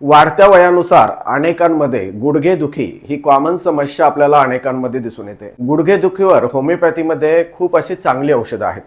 वाढत्या वयानुसार अनेकांमध्ये गुडघेदुखी ही कॉमन समस्या आपल्याला अनेकांमध्ये दिसून येते. गुडघेदुखीवर होमिओपॅथीमध्ये खूप अशी चांगली औषधं आहेत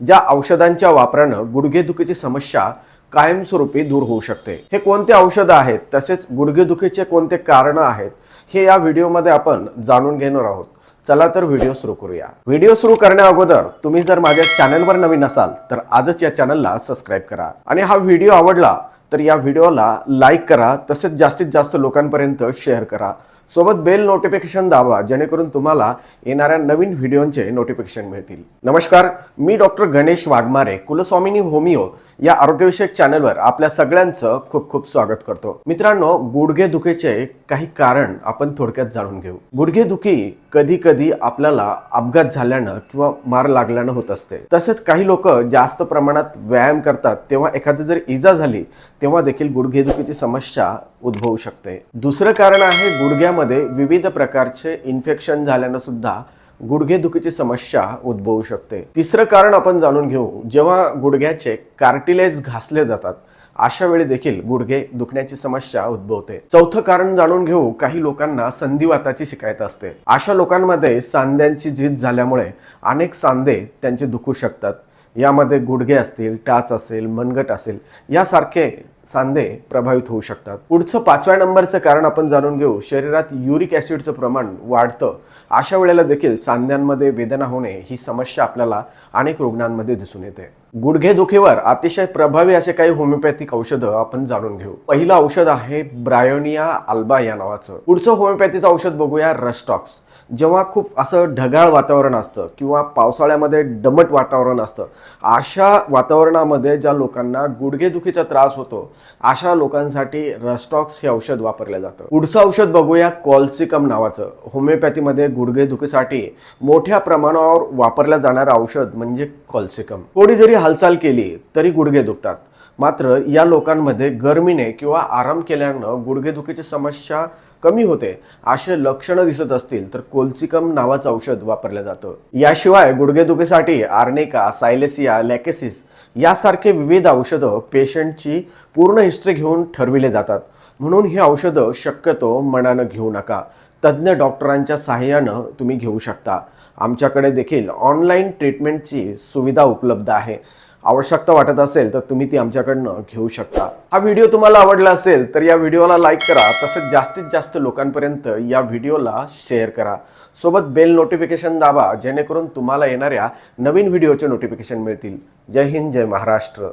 ज्या औषधांच्या वापरानं गुडघेदुखीची समस्या कायमस्वरूपी दूर होऊ शकते. हे कोणते औषधं आहेत तसेच गुडघेदुखीचे कोणते कारणं आहेत हे या व्हिडिओमध्ये आपण जाणून घेणार आहोत. चला तर व्हिडिओ सुरू करूया. व्हिडिओ सुरू करण्या अगोदर तुम्ही जर माझ्या चॅनलवर नवीन असाल तर आजच या चॅनलला सबस्क्राईब करा. आणि हा व्हिडिओ आवडला तर या व्हिडिओला लाईक करा तसेच जास्तीत जास्त लोकांपर्यंत शेअर करा. सोबत बेल नोटिफिकेशन दाबा जेणेकरून तुम्हाला येणाऱ्या नवीन व्हिडिओचे नोटिफिकेशन मिळतील. नमस्कार मी डॉक्टर गणेश वाघमारे कुलस्वामिनी होमिओ. या आरोग्यविषयक चॅनलवर आपल्या सगळ्यांचं खूप खूप स्वागत करतो. मित्रांनो गुडघेदुखीचे काही कारण आपण थोडक्यात जाणून घेऊ. गुडघेदुखी कधी कधी आपल्याला अपघात झाल्यानं किंवा मार लागल्यानं होत असते. तसेच काही लोक जास्त प्रमाणात व्यायाम करतात तेव्हा एखादी जर इजा झाली तेव्हा देखील गुडघेदुखीची समस्या उद्भवू शकते. दुसरं कारण आहे गुडघ्यामध्ये विविध प्रकारचे इन्फेक्शन झाल्यानं सुद्धा गुडघेदुखीची समस्या उद्भवू शकते. तिसरं कारण आपण जाणून घेऊ जेव्हा गुडघ्याचे कार्टिलेज घासले जातात अशा वेळी देखील गुडघे दुखण्याची समस्या उद्भवते. चौथं कारण जाणून घेऊ काही लोकांना संधिवाताची शिकायत असते. अशा लोकांमध्ये सांध्यांची झीज झाल्यामुळे अनेक सांधे त्यांचे दुखू शकतात. यामध्ये गुडघे असतील टाच असेल मनगट असेल यासारखे सांधे प्रभावित होऊ शकतात. पुढचं पाचव्या नंबरचं कारण आपण जाणून घेऊ. शरीरात युरिक ॲसिडचं प्रमाण वाढतं. अशा वेळेला देखील सांध्यांमध्ये वेदना होणे ही समस्या आपल्याला अनेक रुग्णांमध्ये दिसून येते. गुडघेदुखीवर अतिशय प्रभावी असे काही होमिओपॅथिक औषधं आपण जाणून घेऊ. पहिलं औषध आहे ब्रायोनिया अल्बा या नावाचं. पुढचं होमिओपॅथीचं औषध बघूया रस्टॉक्स. जेव्हा खूप असं ढगाळ वातावरण असतं किंवा पावसाळ्यामध्ये दमट वातावरण असतं अशा वातावरणामध्ये ज्या लोकांना गुडघेदुखीचा त्रास होतो अशा लोकांसाठी रस्टॉक्स हे औषध वापरलं जातं. पुढचं औषध बघूया कॉल्सिकम नावाचं. होमिओपॅथीमध्ये गुडघेदुखीसाठी मोठ्या प्रमाणावर वापरलं जाणारं औषध म्हणजे कॉल्सिकम. थोडी जरी हालचाल केली तरी गुडघे दुखतात. मात्र या लोकांमध्ये गरमीने किंवा आराम केल्यानं गुडघेदुखीची समस्या कमी होते असे लक्षणं दिसत असतील तर कोल्सिकम नावाचं औषध वापरलं जातं. याशिवाय गुडघेदुखीसाठी आर्नेका सायलेसिया लॅकेसिस यासारखे विविध औषधं पेशंटची पूर्ण हिस्ट्री घेऊन ठरविले जातात. म्हणून ही औषधं शक्यतो मनानं घेऊ नका. तज्ज्ञ डॉक्टरांच्या सहाय्यानं तुम्ही घेऊ शकता. आमच्याकडे देखील ऑनलाईन ट्रीटमेंटची सुविधा उपलब्ध आहे. आवश्यकता वाटत असेल तर तुम्ही ती आमच्याकडनं घेऊ शकता. हा व्हिडिओ तुम्हाला आवडला असेल तर या व्हिडिओला लाईक करा तसंच जास्तीत जास्त लोकांपर्यंत या व्हिडिओला शेअर करा. सोबत बेल नोटिफिकेशन दाबा जेणेकरून तुम्हाला येणाऱ्या नवीन व्हिडिओचे नोटिफिकेशन मिळतील. जय हिंद जय महाराष्ट्र.